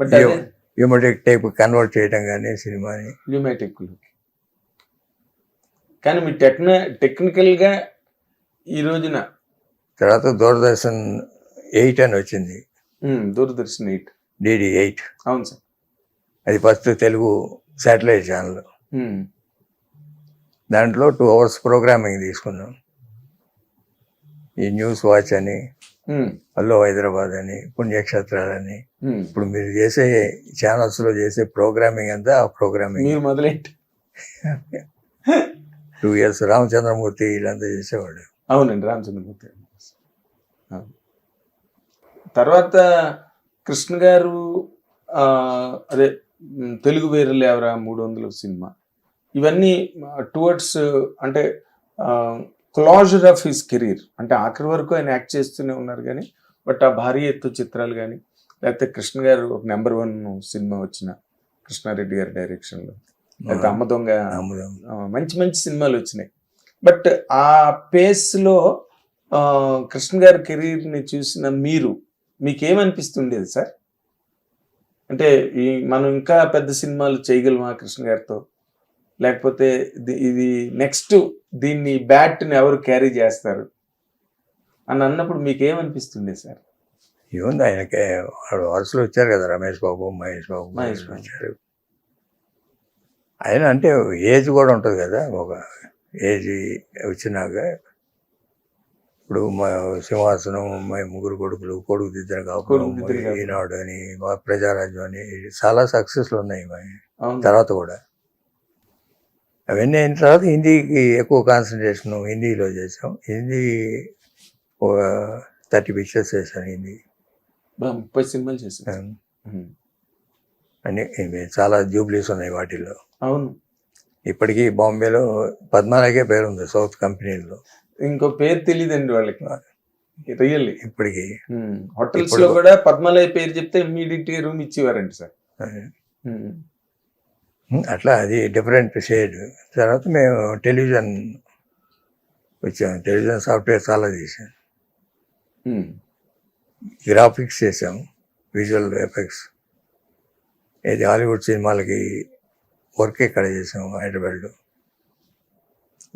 But అదే హ్యూమటిక్ type convert చేయడం కానీ సినిమాని. న్యూమాటిక్ కానీ మీ టెక్న టెక్నికల్గా ఈ రోజున తర్వాత దూరదర్శన్ ఎయిట్ అని వచ్చింది. Um, Doordarshan eight. DD eight. అవును సార్. అది first Telugu satellite channel. Um, దాంట్లో టూ అవర్స్ ప్రోగ్రామింగ్ తీసుకున్నాం. ఈ న్యూస్ వాచ్ అని హలో హైదరాబాద్ అని పుణ్యక్షేత్రాలని. ఇప్పుడు మీరు చేసే ఛానల్స్లో చేసే ప్రోగ్రామింగ్ అంతా ఆ ప్రోగ్రామింగ్. మీరు మొదలెట్టి టూ ఇయర్స్ రామచంద్రమూర్తి వీళ్ళంతా చేసేవాడు. అవునండి రామచంద్రమూర్తి. తర్వాత కృష్ణ గారు అదే తెలుగు వేరులు ఎవరా మూడు వందల సినిమా. ఇవన్నీ టువర్డ్స్ అంటే క్లాజర్ ఆఫ్ హిస్ కెరీర్ అంటే ఆఖరి వరకు ఆయన యాక్ట్ చేస్తూనే ఉన్నారు కానీ బట్ ఆ భారీ ఎత్తు చిత్రాలు కానీ లేకపోతే కృష్ణ గారు ఒక నెంబర్ వన్ సినిమా వచ్చిన కృష్ణారెడ్డి గారి డైరెక్షన్లో. లేకపోతే అమ్మ దొంగ మంచి మంచి సినిమాలు వచ్చినాయి. బట్ ఆ పేస్లో కృష్ణ గారి కెరీర్ని చూసిన మీరు మీకేమనిపిస్తుండేది సార్? అంటే ఈ మనం ఇంకా పెద్ద సినిమాలు చేయగలమా కృష్ణ గారితో? లేకపోతే ఇది- నెక్స్ట్ దీన్ని బ్యాట్ని ఎవరు క్యారీ చేస్తారు? అని అన్నప్పుడు మీకేమనిపిస్తుండే సార్? ఏముంది ఆయనకి వాడు వరుసలో వచ్చారు కదా రమేష్ బాబు మహేష్ బాబు మహేష్ బాబు. వచ్చారు. ఆయన అంటే ఏజ్ కూడా ఉంటుంది కదా ఒక ఏజ్ వచ్చినాక. ఇప్పుడు మా సింహాసనం మా ముగ్గురు కొడుకులు కొడుకు దిద్దరు కాపురం. ఈనాడు అని మా ప్రజారాజ్యం అని చాలా సక్సెస్లు ఉన్నాయి తర్వాత కూడా. అవన్నీ అయిన తర్వాత హిందీకి ఎక్కువ కాన్సన్ట్రేషన్ హిందీలో చేసాం హిందీ ఒక థర్టీ పిక్చర్స్ చేశాను హిందీ. ముప్పై సినిమాలు. అన్ని ఇవి చాలా జూబ్లీస్ ఉన్నాయి వాటిల్లో. అవును. ఇప్పటికీ బాంబేలో పద్మాలకే పేరు ఉంది సౌత్ కంపెనీలో ఇంకో పేరు తెలియదండి వాళ్ళకి. రియల్లీ. ఇప్పటికీ. హోటల్స్లో కూడా పద్మాలయ పేరు చెప్తే ఇమ్మీడియట్గా రూమ్ ఇచ్చేవారండి సార్. అట్లా అది డిఫరెంట్ షేడ్ తర్వాత మేము టెలివిజన్ వచ్చాము. టెలివిజన్ సాఫ్ట్వేర్ చాలా చేసాం. గ్రాఫిక్స్ చేసాం విజువల్ ఎఫెక్ట్స్ ఇది హాలీవుడ్ సినిమాలకి వర్క్ ఇక్కడ చేసాం హైదరాబాద్లో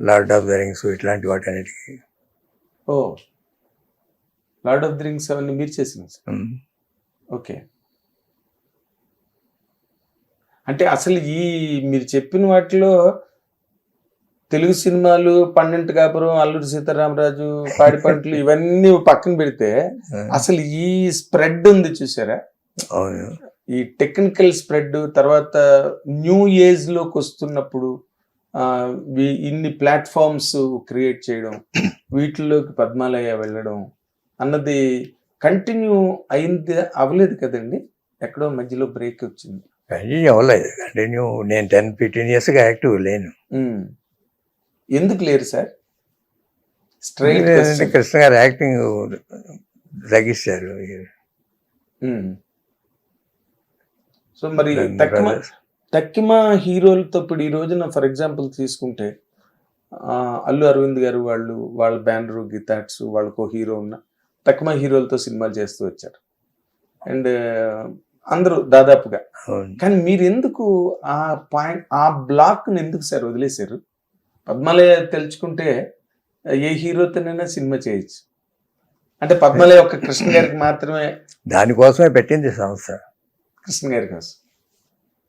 లార్డ్ ఆఫ్ ద రింగ్స్ ఇట్లాంటి వాటి అన్నిటికీ ఓ లార్డ్ ఆఫ్ డ్రింక్స్ అవన్నీ మీరు ఉమ్. ఓకే. అంటే అసలు ఈ మీరు చెప్పిన వాటిలో తెలుగు సినిమాలు పన్నెండు కాపురం అల్లూరి సీతారామరాజు పాడి పంటలు ఇవన్నీ పక్కన పెడితే అసలు ఈ స్ప్రెడ్ ఉంది చూసారా? ఈ టెక్నికల్ స్ప్రెడ్ తర్వాత న్యూ ఏజ్లోకి వస్తున్నప్పుడు ఇన్ని ప్లాట్ఫామ్స్ క్రియేట్ చేయడం వీటిలోకి పద్మాలయ వెళ్ళడం అన్నది కంటిన్యూ అయింది అవ్వలేదు కదండి? ఎక్కడో మధ్యలో బ్రేక్ వచ్చింది. కంటిన్యూ అవ్వలేదు కంటిన్యూ నేను టెన్ ఫిఫ్టీన్ ఇయర్స్గా యాక్టివ్ లేను. ఉమ్. ఎందుకు లేరు సార్? స్ట్రైట్ కృష్ణ గారు యాక్టింగ్ తగ్గిస్తారు సో మరి తక్కువ తక్కిమ హీరోలతో ఇప్పుడు ఈ రోజున ఫర్ ఎగ్జాంపుల్ తీసుకుంటే అల్లు అరవింద్ గారు వాళ్ళు వాళ్ళ బ్యానరు గితాట్స్ వాళ్ళకు హీరో ఉన్న తక్కువ హీరోలతో సినిమాలు చేస్తూ వచ్చారు. అండ్ అందరూ దాదాపుగా. కానీ మీరు ఎందుకు ఆ పాయింట్ ఆ బ్లాక్ని ఎందుకు సార్ వదిలేశారు? పద్మాలయ తెలుసుకుంటే ఏ హీరోతోనైనా సినిమా చేయొచ్చు. అంటే పద్మాలయ ఒక కృష్ణ గారికి మాత్రమే దానికోసమే పెట్టింది సంస్థ. కృష్ణ గారి కోసం.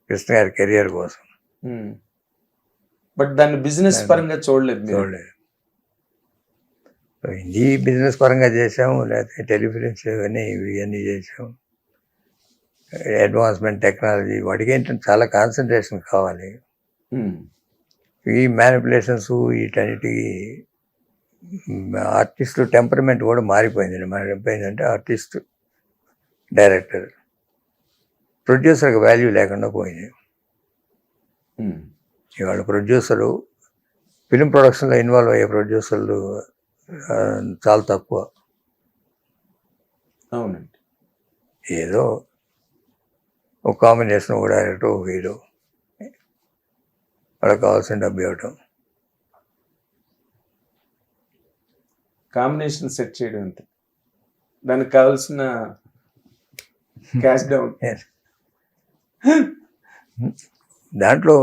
కృష్ణ గారి కెరియర్ కోసం. బట్ దాన్ని బిజినెస్ పరంగా చూడలేదు చూడలేదు. హిందీ బిజినెస్ పరంగా చేసాము లేకపోతే టెలిఫిలిమ్స్ ఇవన్నీ ఇవన్నీ చేసాము అడ్వాన్స్మెంట్ టెక్నాలజీ వాటికి ఏంటంటే చాలా కాన్సన్ట్రేషన్ కావాలి. ఉమ్. ఈ మ్యానిపులేషన్స్ వీటన్నిటికి ఆర్టిస్ట్ టెంపర్మెంట్ కూడా మారిపోయింది మన అయిపోయిందంటే ఆర్టిస్ట్ డైరెక్టర్ ప్రొడ్యూసర్కి వాల్యూ లేకుండా పోయింది. ఉమ్. ఇవాళ ప్రొడ్యూసరు ఫిలిం ప్రొడక్షన్లో ఇన్వాల్వ్ అయ్యే ప్రొడ్యూసర్లు చాలా తక్కువ. అవునండి. ఏదో ఒక కాంబినేషన్ ఒక డైరెక్టర్ ఒక హీరో వాళ్ళకి కావాల్సిన డబ్బు ఇవ్వటం. కాంబినేషన్ సెట్ చేయడం అంతే. దానికి కావాల్సిన క్యాష్ డౌన్ దాంట్లో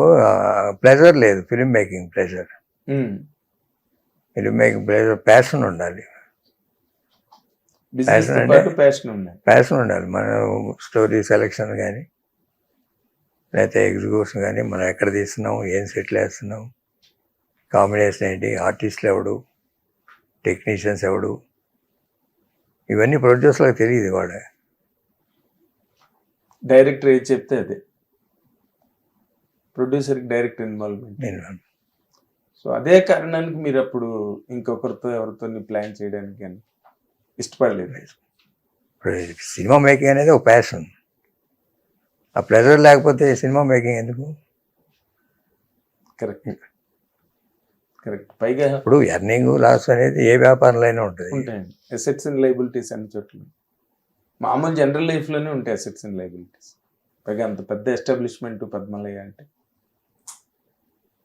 ప్లెజర్ లేదు. Film making pleasure. Film making pleasure passion ఉండాలి బిజినెస్తో Passion పాటు అంటే- ప్యాషన్ ప్యాషన్ ఉండాలి. మన స్టోరీ సెలెక్షన్ కానీ లేకపోతే ఎగ్జిక్యూషన్ కానీ మనం ఎక్కడ తీస్తున్నాం ఏం సెటిల్ వేస్తున్నాం కాంబినేషన్ ఏంటి ఆర్టిస్టులు ఎవడు టెక్నీషియన్స్ ఎవడు ఇవన్నీ ప్రొడ్యూసర్లకు తెలియదు వాళ్ళ. డైరెక్టర్ ఏది చెప్తే అదే. ప్రొడ్యూసర్ డైరెక్ట్ ఇన్వాల్వ్మెంట్ నేను సో అదే కారణానికి మీరు అప్పుడు ఇంకొకరితో ఎవరితో ప్లాన్ చేయడానికి కానీ ఇష్టపడలేదు సినిమా మేకింగ్ అనేది ఒక ప్యాషన్ ఆ ప్లెజర్ లేకపోతే సినిమా మేకింగ్ ఎందుకు? కరెక్ట్ కరెక్ట్ పైగా ఇప్పుడు ఎర్నింగ్ లాస్ అనేది ఏ వ్యాపారంలో అయినా ఉంటుంది. ఉంటాయండి. అసెట్స్ అండ్ లైబిలిటీస్ అన్ని చోట్ల. మామూలు జనరల్ లైఫ్లోనే ఉంటాయి అసెట్స్ అండ్ లైబిలిటీస్ పైగా అంత పెద్ద ఎస్టాబ్లిష్మెంట్ పద్మలయ అంటే.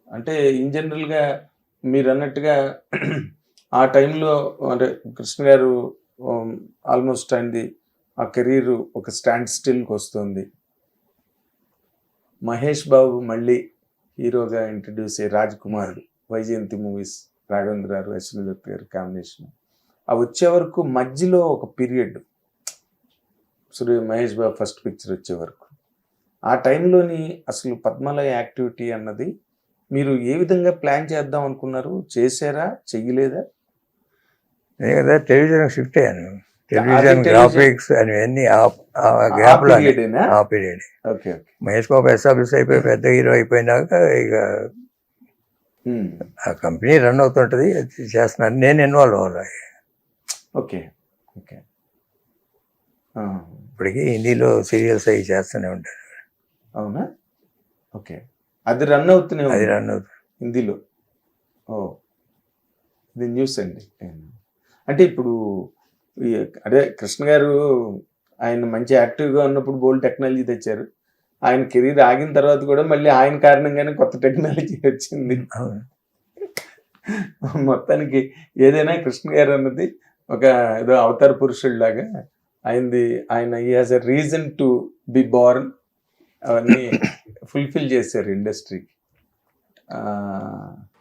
అంటే ఇన్ జనరల్గా మీరు అన్నట్టుగా ఆ టైంలో అంటే కృష్ణ గారు Um, ఆల్మోస్ట్ అయింది. ఆ కెరీర్ ఒక స్టాండ్ స్టిల్కి వస్తుంది. మహేష్ బాబు మళ్ళీ హీరోగా ఇంట్రడ్యూస్ అయ్యి రాజ్ కుమార్ వైజయంతి మూవీస్ రాఘవేంద్ర గారు యశ్వదత్ గారు కాంబినేషన్ ఆ వచ్చే వరకు మధ్యలో ఒక period Surya Mahesh Babu first picture వచ్చే వరకు. ఆ టైంలోని అసలు పద్మాలయ యాక్టివిటీ అన్నది మీరు ఏ విధంగా ప్లాన్ చేద్దాం అనుకున్నారు? చేశారా? చెయ్యలేదా? కదా టెలివిజన్ షిఫ్ట్ అయ్యాను. టెలివిజన్ గ్రాఫిక్స్ అన్నీ ఆ గ్యాప్లో ఆ పీరియడ్ మహేష్ బాబు ఎస్టాబ్లిష్ అయిపోయి పెద్ద హీరో అయిపోయినాక ఇక ఆ కంపెనీ రన్ అవుతుంటది చేస్తున్నాను నేను ఇన్వాల్వ్ అవ్వాలి. Okay okay. ఇప్పటికీ హిందీలో సీరియల్స్ అవి చేస్తూనే ఉంటాను. అవునా? ఓకే. అది రన్ అవుతూనే అది రన్ అవుతుంది. హిందీలో. ఓ. ఇది న్యూస్ అండి. అంటే ఇప్పుడు అదే కృష్ణ గారు ఆయన మంచి యాక్టివ్గా ఉన్నప్పుడు బోల్డ్ టెక్నాలజీ తెచ్చారు. ఆయన కెరీర్ ఆగిన తర్వాత కూడా మళ్ళీ ఆయన కారణంగానే కొత్త టెక్నాలజీ వచ్చింది. మొత్తానికి ఏదైనా కృష్ణ గారు అన్నది ఒక ఏదో అవతార పురుషుడిలాగా ఆయనది ఆయన ఈ has a reason to be born అవన్నీ ఫుల్ఫిల్ చేశారు ఇండస్ట్రీకి